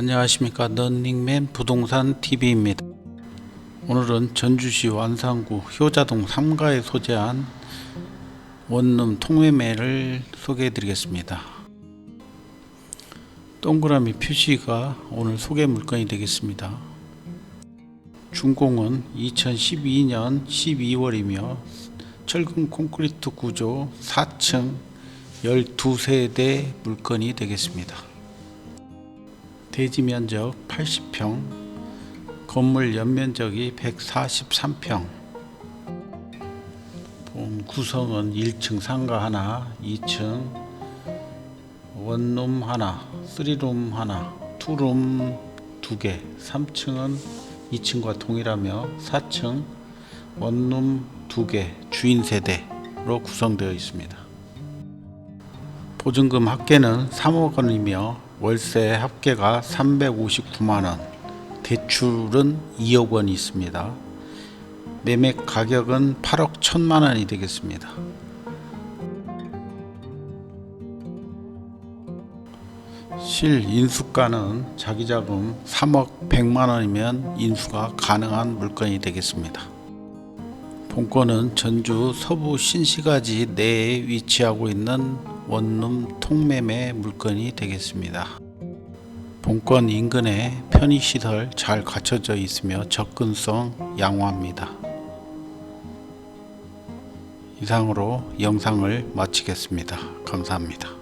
안녕하십니까 런닝맨 부동산 TV입니다. 오늘은 전주시 완산구 효자동 3가에 소재한 원룸 통매매를 소개해 드리겠습니다. 동그라미 표시가 오늘 소개 물건이 되겠습니다. 준공은 2012년 12월이며 철근 콘크리트 구조 4층 12세대 물건이 되겠습니다. 대지 면적 80평, 건물 연면적이 143평. 본 구성은 1층 상가 하나, 2층 원룸 하나, 3룸 하나, 투룸 두 개, 3층은 2층과 동일하며 4층 원룸 두 개, 주인 세대로 구성되어 있습니다. 보증금 합계는 3억 원이며 월세 합계가 359만 원, 대출은 2억 원이 있습니다. 매매 가격은 8억 1천만 원이 되겠습니다. 실 인수가는 자기 자금 3억 100만 원이면 인수가 가능한 물건이 되겠습니다. 본건은 전주 서부 신시가지 내에 위치하고 있는 원룸 통매매 물건이 되겠습니다. 본건 인근에 편의시설 잘 갖춰져 있으며 접근성 양호합니다. 이상으로 영상을 마치겠습니다. 감사합니다.